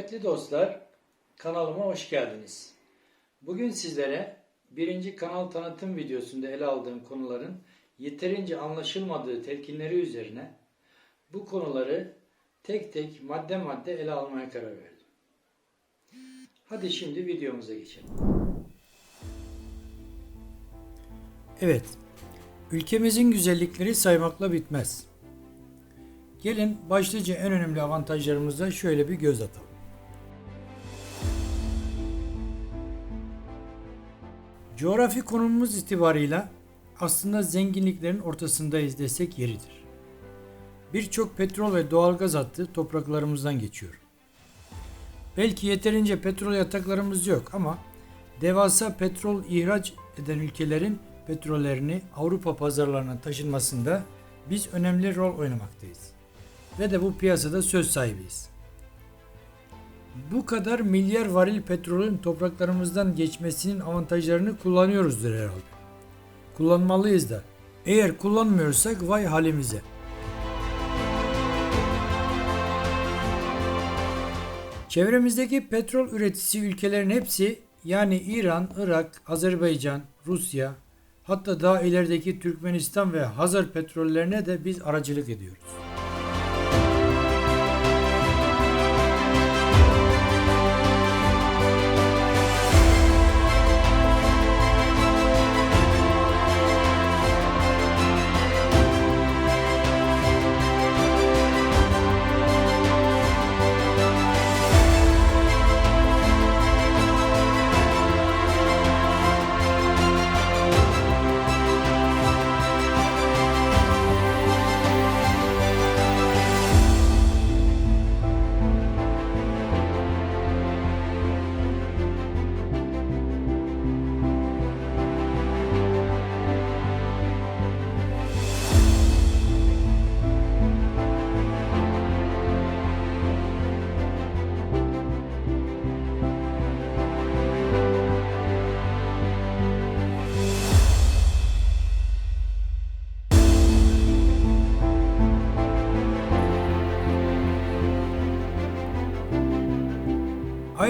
Kıymetli dostlar, kanalıma hoş geldiniz. Bugün sizlere birinci kanal tanıtım videosunda ele aldığım konuların yeterince anlaşılmadığı telkinleri üzerine bu konuları tek tek madde madde ele almaya karar verdim. Hadi şimdi videomuza geçelim. Evet, ülkemizin güzellikleri saymakla bitmez. Gelin başlıca en önemli avantajlarımıza şöyle bir göz atalım. Coğrafi konumumuz itibarıyla aslında zenginliklerin ortasındayız desek yeridir. Birçok petrol ve doğalgaz hattı topraklarımızdan geçiyor. Belki yeterince petrol yataklarımız yok ama devasa petrol ihraç eden ülkelerin petrollerini Avrupa pazarlarına taşınmasında biz önemli rol oynamaktayız. Ve de bu piyasada söz sahibiyiz. Bu kadar milyar varil petrolün topraklarımızdan geçmesinin avantajlarını kullanıyoruzdur herhalde. Kullanmalıyız da. Eğer kullanmıyorsak vay halimize. Çevremizdeki petrol üreticisi ülkelerin hepsi yani İran, Irak, Azerbaycan, Rusya, hatta daha ilerideki Türkmenistan ve Hazar petrollerine de biz aracılık ediyoruz.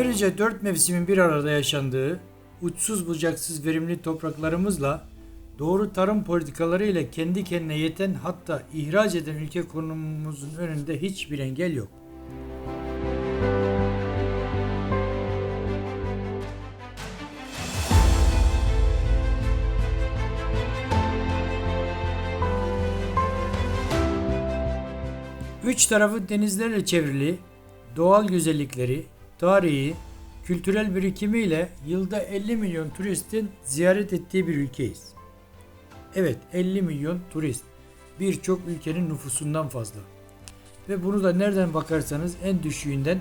Ayrıca dört mevsimin bir arada yaşandığı, uçsuz bucaksız verimli topraklarımızla doğru tarım politikaları ile kendi kendine yeten hatta ihraç eden ülke konumumuzun önünde hiçbir engel yok. Üç tarafı denizlerle çevrili, doğal güzellikleri, tarihi, kültürel birikimiyle yılda 50 milyon turistin ziyaret ettiği bir ülkeyiz. Evet 50 milyon turist. Birçok ülkenin nüfusundan fazla. Ve bunu da nereden bakarsanız en düşüğünden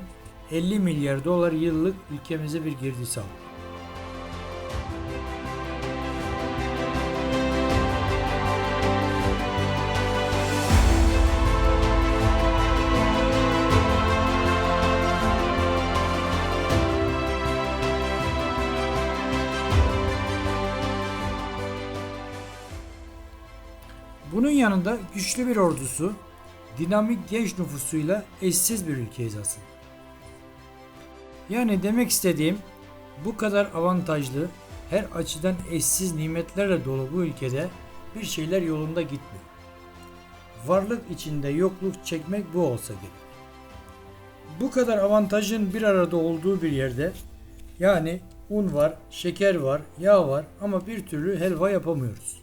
50 milyar dolar yıllık ülkemize bir girdi sağlıyor. Bunun yanında güçlü bir ordusu, dinamik genç nüfusuyla eşsiz bir ülkeyiz aslında. Yani demek istediğim bu kadar avantajlı, her açıdan eşsiz nimetlerle dolu bu ülkede bir şeyler yolunda gitmiyor. Varlık içinde yokluk çekmek bu olsa gerek. Bu kadar avantajın bir arada olduğu bir yerde yani un var, şeker var, yağ var ama bir türlü helva yapamıyoruz.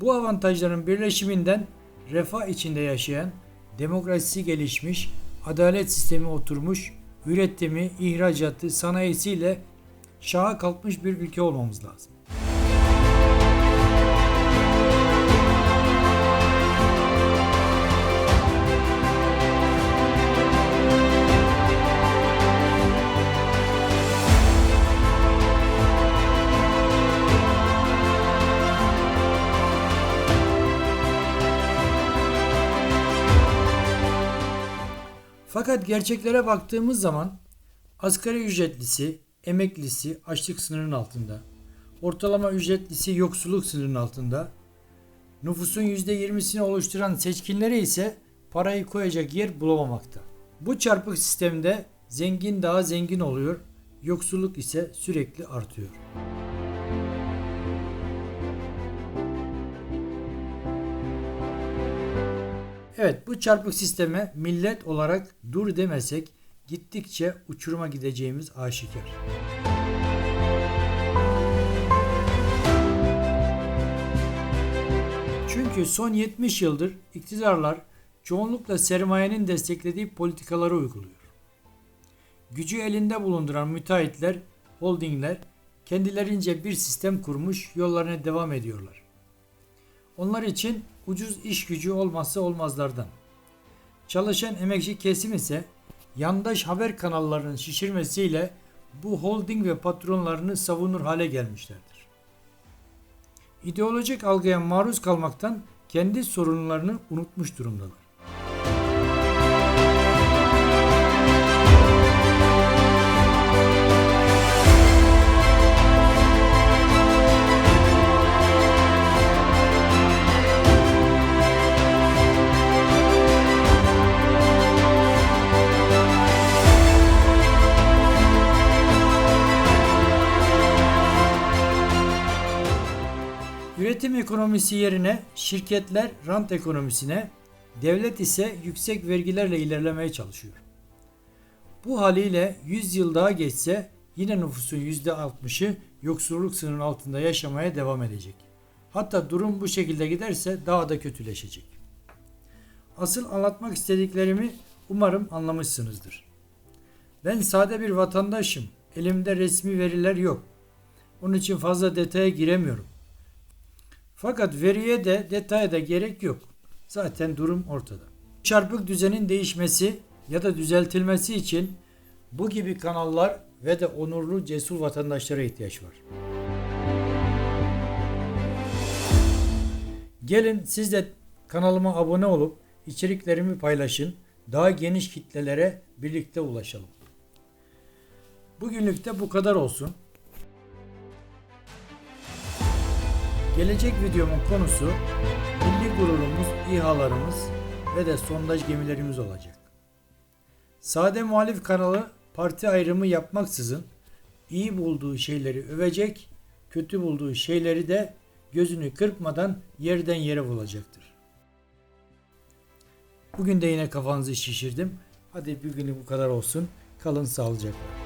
Bu avantajların birleşiminden refah içinde yaşayan, demokrasisi gelişmiş, adalet sistemi oturmuş, üretimi, ihracatı, sanayisiyle şaha kalkmış bir ülke olmamız lazım. Fakat gerçeklere baktığımız zaman asgari ücretlisi, emeklisi açlık sınırının altında. Ortalama ücretlisi yoksulluk sınırının altında. Nüfusun %20'sini oluşturan seçkinleri ise parayı koyacak yer bulamamakta. Bu çarpık sistemde Zengin daha zengin oluyor, yoksulluk ise sürekli artıyor. Evet bu çarpık sisteme millet olarak dur demesek gittikçe uçuruma gideceğimiz aşikar. Çünkü son 70 yıldır iktidarlar çoğunlukla sermayenin desteklediği politikaları uyguluyor. Gücü elinde bulunduran müteahhitler, holdingler kendilerince bir sistem kurmuş yollarına devam ediyorlar. Onlar için ucuz iş gücü olmazsa olmazlardan. Çalışan emekçi kesim ise yandaş haber kanallarının şişirmesiyle bu holding ve patronlarını savunur hale gelmişlerdir. İdeolojik algıya maruz kalmaktan kendi sorunlarını unutmuş durumdalar. Ekonomisi yerine şirketler rant ekonomisine, devlet ise yüksek vergilerle ilerlemeye çalışıyor. Bu haliyle 100 yıl daha geçse yine nüfusun %60'ı yoksulluk sınırının altında yaşamaya devam edecek. Hatta durum bu şekilde giderse daha da kötüleşecek. Asıl anlatmak istediklerimi umarım anlamışsınızdır. Ben sade bir vatandaşım. Elimde resmi veriler yok. Onun için fazla detaya giremiyorum. Fakat veriye de detaya da gerek yok. Zaten durum ortada. Çarpık düzenin değişmesi ya da düzeltilmesi için bu gibi kanallar ve de onurlu cesur vatandaşlara ihtiyaç var. Gelin siz de kanalıma abone olup içeriklerimi paylaşın. Daha geniş kitlelere birlikte ulaşalım. Bugünlük de bu kadar olsun. Gelecek videomun konusu milli gururumuz, İHA'larımız ve de sondaj gemilerimiz olacak. Sade Muhalif kanalı parti ayrımı yapmaksızın iyi bulduğu şeyleri övecek, kötü bulduğu şeyleri de gözünü kırpmadan yerden yere bulacaktır. Bugün de yine kafanızı şişirdim. Hadi bugünü bu kadar olsun. Kalın sağlıcakla.